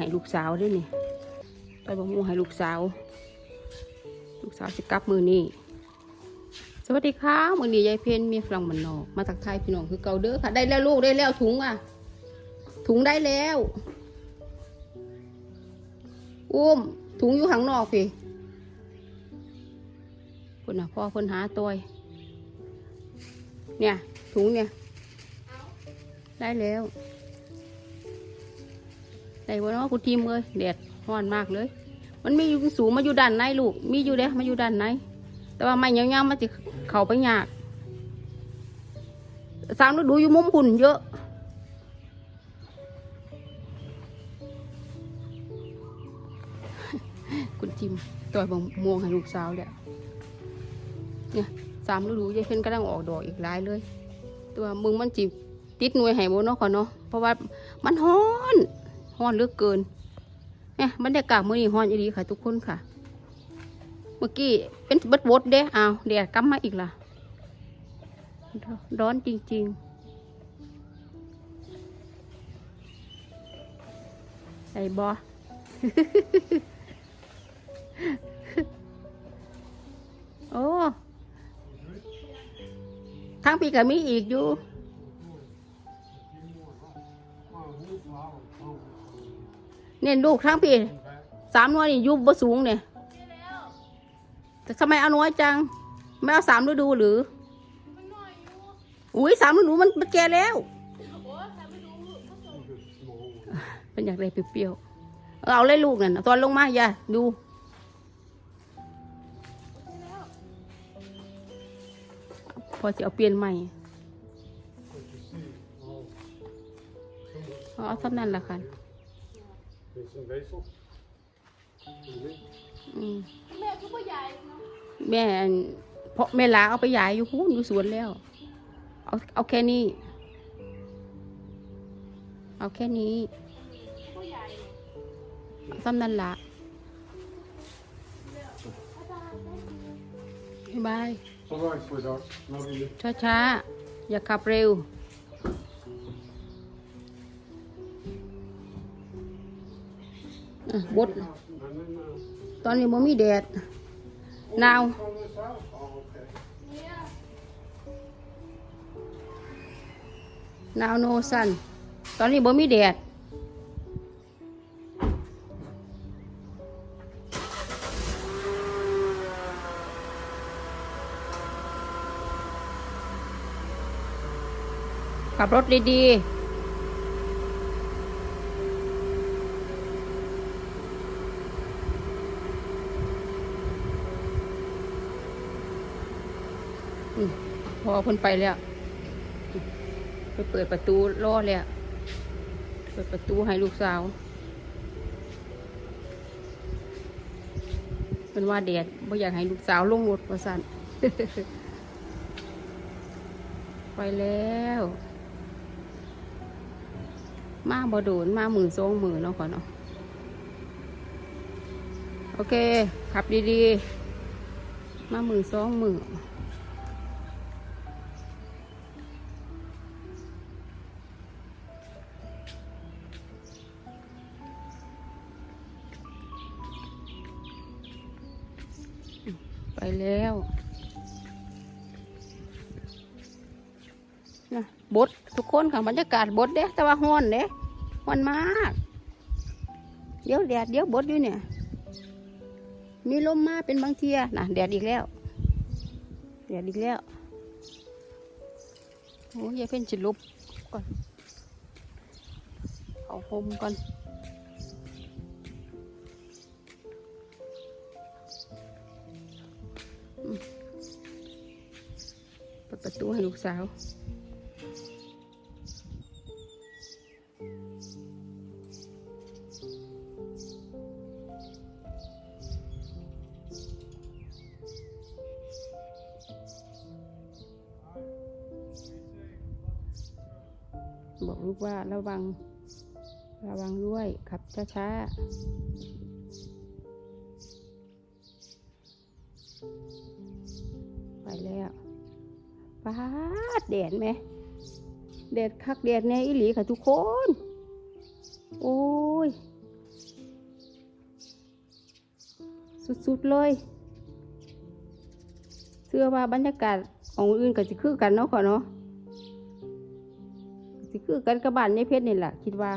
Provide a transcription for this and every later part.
ให้ลูกสาวด้วยนี่ต่อยบะม่วงให้ลูกสาว ลูกสาวสิกลับมือนี่สวัสดีค่ะมือนี้ยายเพนมีฝรั่งมันนอก มาทักไทยพี่น้องคือเกาเด้อค่ะ ได้แล้วลูกได้แล้วถุงอะ ถุงได้แล้วอุ้มถุงอยู่ข้างนอกพี่คุณน่ะพ่อเพิ่นหาตัวเนี่ยถุงเนี่ย ได้แล้ว ได้บ่เนาะคุณทีมเลยแดดร้อนมากเลย มันมีอยู่สูงมาอยู่ด้านในลูก มีอยู่เด้มาอยู่ด้านในแต่ว่าไม่ยาวๆมันจะเข้าไปยากสามฤดูอยู่มุมคุณเยอะคุณจิมต่อยบงม่วงให้ลูกสาวเนี่ยเนี่ยสามฤดูยายเพิ่นกำลังออกดอกอีกหลายเลย ตัวมึงมันจิติดหน่วยให้โบเนาะก่อนเนาะเพราะว่ามันฮ้อน ฮ้อนเลือกเกินเนี่ยบรรยากาศมื้อนี้ฮ้อนอีดีค่ะ ทุกคนค่ะ เมื่อกี้เป็นเบิดบดเด้อ้าวแดดกลับมาอีกล่ะ ร้อนจริงๆไอ้บอโอ้ ทั้งปีก็มีอีกอยู่ เนี่ยลูกทั้งปีสามหน้อยนี่ยุบบ่สูงเนี่ยแต่ทำไมเอาน้อยจัง ไม่เอาสามฤดูหรืออุ้ยสามฤดูมันมันแก่แล้วเป็นอยากได้เปรี้ยวๆเอาเอาเลยลูกนั่นตอนลงมาอย่าดูพอจะเอาเปลี่ยนใหม่เอาเอาเท่านั้นละค่ะ Met zijn weefsel. อืมแม่ก็บ่ใหญ่เนาะแม่อันเพราะแม่ลาเอาไปยายอยู่พูนอยู่สวนแล้ว เอาเอาแค่นี้ เอาแค่นี้บ่ใหญ่เอาซ้ำนั่นละบ๊ายบาย Alright, sweetheart. Love you. ช้าช้าๆ อย่าขับเร็ว บด ตอนนี้มันมีแดดหนาว from this out? Oh, okay. เนี่ยหนาวโนซันตอนนี้บ่มีแดดขับรถดีๆอืม พอคนไปแล้วไปเปิดประตูรอเลยอะเปิดประตูให้ลูกสาวเป็นว่าแดดไม่อยากให้ลูกสาวลงรถประสันไปแล้ว มาบ่โดนมาหมื่นสองหมื่นเนาะก่อนเนาะโอเค ขับดีๆ มาหมื่นสองหมื่น ไปแล้วนะบดทุกคนค่ะบรรยากาศบดเด้แต่ว่าฮ้อนเด้ฮ้อนมาก เดี๋ยวแดดเดี๋ยวบดอยู่เนี่ย มีลมมาเป็นบางเทียนะแดดอีกแล้ว แดดอีกแล้วโอ้ยยายเพ่นจิลุบก่อน เอาพมก่อน ประตูให้ลูกสาวบอกลูกว่าระวัง ระวังด้วยขับช้าๆไปแล้ว ป้าแดดไหมแดดคักแดดแน่อีหลีค่ะทุกคน โอ้ย สุดๆเลย เสื้อว่าบรรยากาศของอื่นก็จะคือกันเนาะขอเนาะสิคือกันกับบ้านในเพชรนี่แหละคิดว่า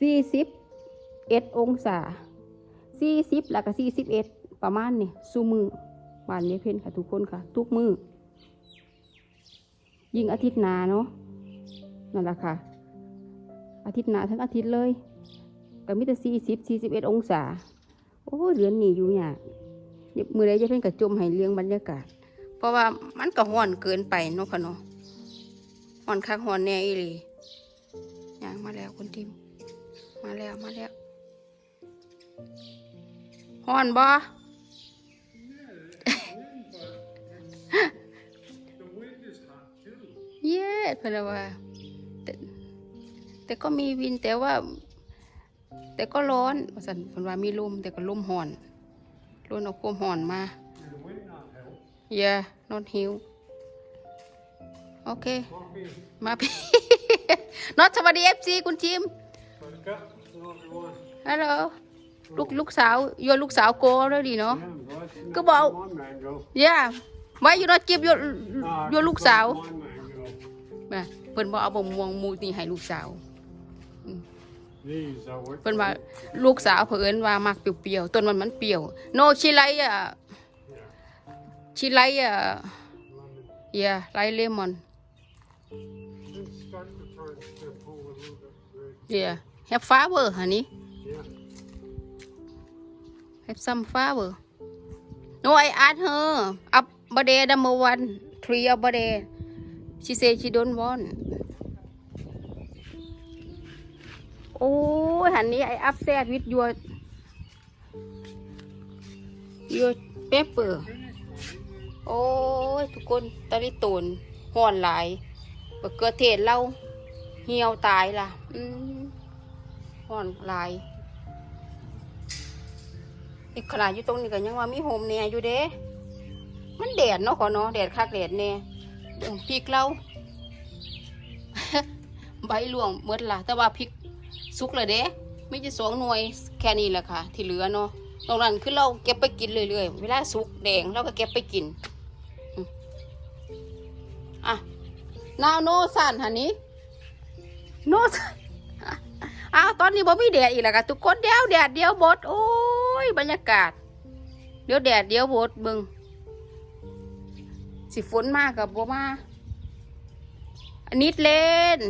สี่สิบเอ็ดองศาสี่สิบแล้วก็สี่สิบเอ็ดประมาณนี่สูมือ บ้านในเพชรค่ะทุกคนค่ะ ทุกมือยิ่งอาทิตย์นาเนาะนั่นแหละค่ะ อาทิตย์นาทั้งอาทิตย์เลยก็มีแต่สี่สิบสี่สิบเอ็ดองศา โอ้เรือนนี่อยู่เนี่ยมือใดจะเพ่นกระจมให้เรื่องบรรยากาศ เพราะว่ามันก็ห้อนเกินไปเนาะค่ะเนาะห้อนคักห้อนแน่อีหลีย่างมาแล้วคุณทิม มาแล้วมาแล้วห้อนบ่ เย้เพิ่นว่าแต่แต่ก็มีวินแต่ว่า แต่ก็ร้อนว่าซั่นเพิ่นว่ามีลมแต่ก็ลมห้อนลมเอาความร้อนมา And the wind not help. yeah not hill โอเค Coffee. มาพี่น็อตสวัสดีเอฟซีคุณจิม Buttercup. Hello everyone. ฮัลโหลลูกลูกสาวโยนลูกสาวโกแล้วดีเนาะ Yeah, I'm glad you Cứ know bảo- my mango. ย่าไว้อยู่นอตเก็บโยน Nah, โยนลูก it's สาว my mango. มาเพิ่นบอกเอาบะม่วงมูนี่ให้ลูกสาว These are what เพิ่นว่าลูกสาวเพิ่นว่ามักเปรี้ยวๆต้นมันมันเปรี้ยว โนชิไลอ่ะ Yeah. ชิไลอ่ะ Lemon. ย่าไลเลมอน It's starting to turn to pull a little bit. Great. ย่า have flower honey Yeah. have some flower no I asked her up birthday number one three of birthday she say she don't want โอ้หันนี้ I upset with your your pepper โอ้ยทุกคนตะลิตนห่อนหลายบะเกือเทศเราเหี่ยวตายล่ะ อืมห่อนหลายอีกขนาดอยู่ตรงนี้ก็ยังว่ามีโฮมแน่อยู่เด้ มันแดดเนาะขอเนาะแดดคักแดดแน่เบิ่งพริกเราใบหลวงเมดละแต่ว่าพริกสุกเลยเด้ไม่จะสองหน่วยแค่นี้แหละค่ะ ที่เหลือเนาะตรงนั้นคือเราเก็บไปกินเรื่อยๆเวลาสุกแดงเราก็เก็บไปกินอะนาวโนสันหันนี้โนสันอ้าวตอนนี้บ่มีแดดอีกแล้วค่ะทุกคนเดียวแดดเดียวบดโอ้ยบรรยากาศ เดี๋ยวแดดเดียวบดเบึง สิฝนมากกับบ่มาอันนิดเล่น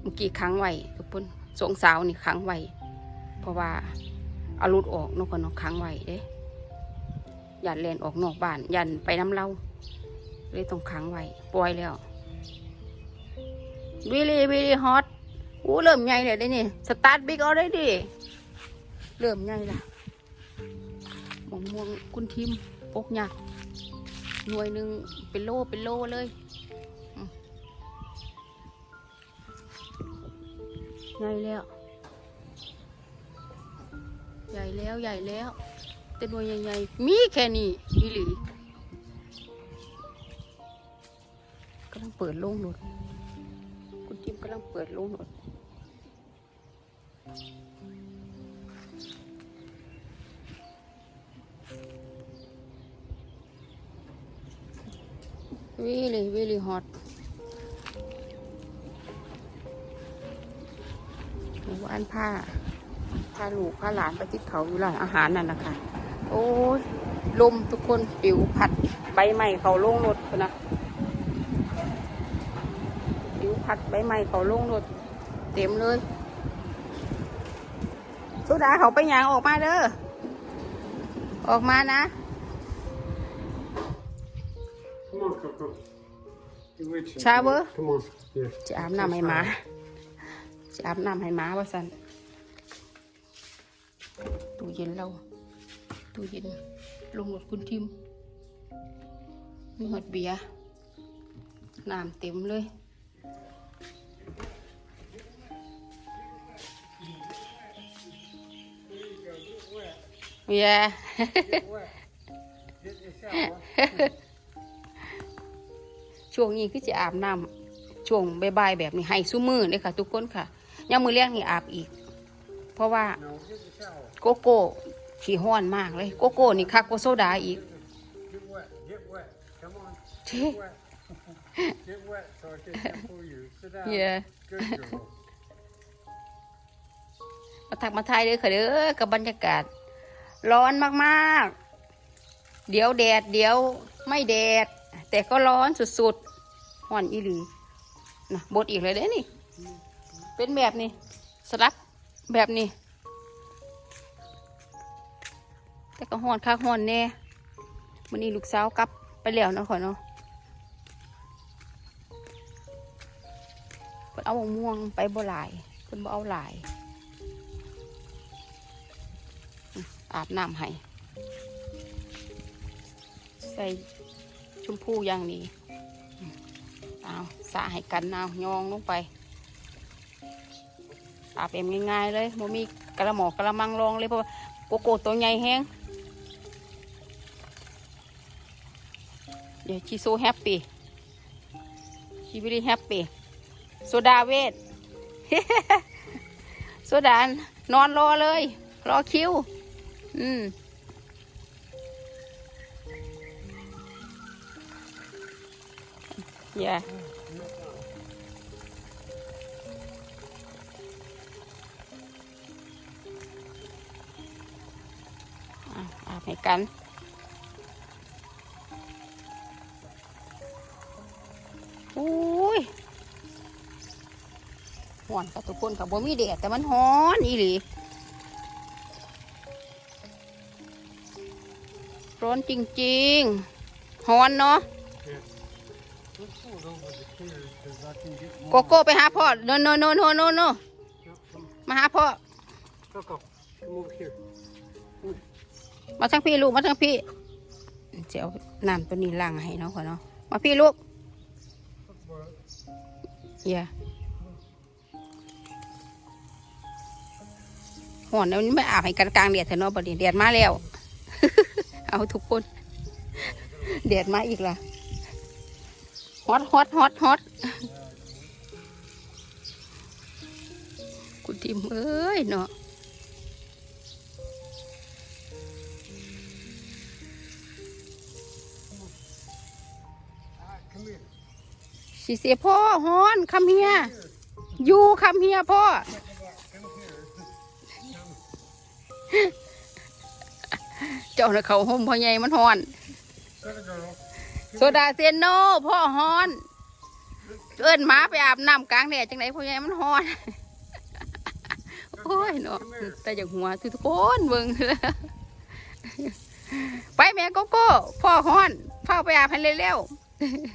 เมื่อกี้ค้างไว้ทุกคนสองสาวนี่ค้างไว้เพราะว่าอารุดออกเนกคนนาะค้างไว้เด้ยันเลนออกนอกบ้าน ยันไปน้ำเล่าเลยต้องค้างไว้ปล่อยแล้ว really really hot อู้เริ่มใหญ่เลยได้นี่สตาร์ทบิ๊กเอาได้ดิเริ่มใหญ่ละมะม่วงคุณทิมปกหยัก หน่วยหนึ่งเป็นโลเป็นโลเลยใหญ่แล้ว ใหญ่แล้วใหญ่แล้ว แต่หน่วยใหญ่ๆมีแค่นี้อีหลีกำลังเปิดโล่งรถคุณทิมกำลังเปิดโล่งรถ really really hot หมู่บ้านผ้าพาลูกพาหลานไปที่เขาอยู่ร้านอาหารนั่นนะคะโอ้ยลมทุกคนปิวพัดใบไม้เขาลงรถนนะปิวพัดใบไม้เขาลงรถเต็มเลยสุดาเขาไปยางออกมาเด้อออกมานะ You wait some- Shower? Come on. Yeah. จะอาบน้ำให้หมาจะอาบน้ำให้หมาว่าสันตู้เย็นเรา ตู้เย็น ลงหมดคุณทิม มีหอดเบียร์ น้ำเต็มเลยเบียร์ ช่วงนี้คือจะอาบน้ำช่วงบ่ายๆแบบนี้ให้ซุ้มือเลยค่ะ ทุกคนค่ะยังมือเลี้ยงนี่อาบอีก เพราะว่า No, get the shower. โกโก้ขี้ห้อนมากเลย โกโก้นี่คักกว่าโซดาอีก Get wet. Get wet. Come on. Gee. Get wet. get wet so I can shampoo you. Sit down. Yeah. Good girl. มาทักมาทายเลยค่ะเด้อกับบรรยากาศ ร้อนมาก ๆ เดี๋ยวแดด เดี๋ยวไม่แดด แต่ก็ร้อนสุด ๆ ห้อนอีหลีนะบดอีกเลยเด้นี่ เป็นแบบนี้ สลักแบบนี้ แต่ก็ห้อนคักห้อนแน่วันนี้ลูกสาวกลับไปแล้วนะขอเนาะเพิ่นเอาม่วงไปบ่หลายเพิ่นบ่เอาหลายอาบน้ำให้ใส่ชมพูอย่างนี้ เอาสระให้กันเอายองลงไปอาบเอ็มง่ายๆเลยโมมีกระหมอกระมังรองเลยเพราะโกโก้ตัวใหญ่แห้งเดี๋ยวชีโซแฮปปี้ชีวิตแฮปปี้โซดาเวทโซดานนอนรอเลย รอคิว อืม อย่าอะอาบให้กันอุ้ยห่อนกับทุกคนกับบ่มีแดดแต่มันฮ้อนอีหลีร้อนจริงๆฮ้อนเนาะ โกโก้ไปหาพ่อโนโนโนโนโนโนมาหาพ่อมาทั้งพี่ลูกมาทั้งพี่เจ้าน้ำตัวนี้ล้างให้เนาะขอเนาะมาพี่ลูก Look, boy. อย่าห่อนแล้วนี้ไม่อาบให้กันกลางแดดเถอะเนาะบดนี้แดดมาแล้ว เอาทุกคนแดดมาอีกละ ฮอตฮอตฮอตฮอตคุณทิมเอ้ยเนาะสิเสียพ่อฮอนคำเฮียอยู่คำเฮียพ่อเจ้าน่ะเขาห่มพ่อใหญ่มันฮอน โซดาเซยนโนพ่อฮอน เอิ้นหมาไปอาบน้ำกลางแดดจังไหนพ่อใหญ่มันฮอน โอ้ยเนาะแต่อย่างหัวทุกคนเบิ่งไปแม่โกโก้พ่อฮอนพ่อไปอาบให้เร็ว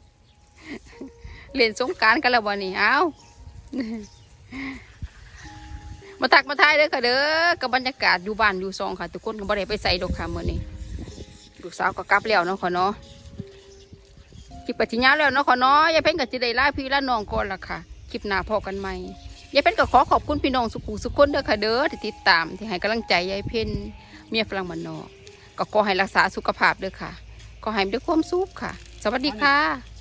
ๆเล่นสงการกันแล้ววันนี้เอามาตักมาทายเด้อค่ะเด้อกับบรรยากาศอยู่บ้านอยู่ซองค่ะ ทุกคนก็บ่ได้ไปใส่ดอกค่ะมื้อนี้ลูกสาวก็กลับแล้วเนาะค่ะเนาะ คลิปปฏิญญาแล้วเนาะขอเนาะยายเพ็ญก็สิได้ลาพี่ลาน้องก่อนล่ะค่ะ คลิปหน้าพอกันใหม่ยายเพ็ญก็ขอขอบคุณพี่น้องสุขุสุขคนเด้อค่ะเด้อที่ติดตามที่ให้กำลังใจยายเพ็ญเมียฝรั่งมันนอกก็ขอให้รักษาสุขภาพเด้อค่ะขอให้มีแต่ความสุขค่ะ สวัสดีค่ะ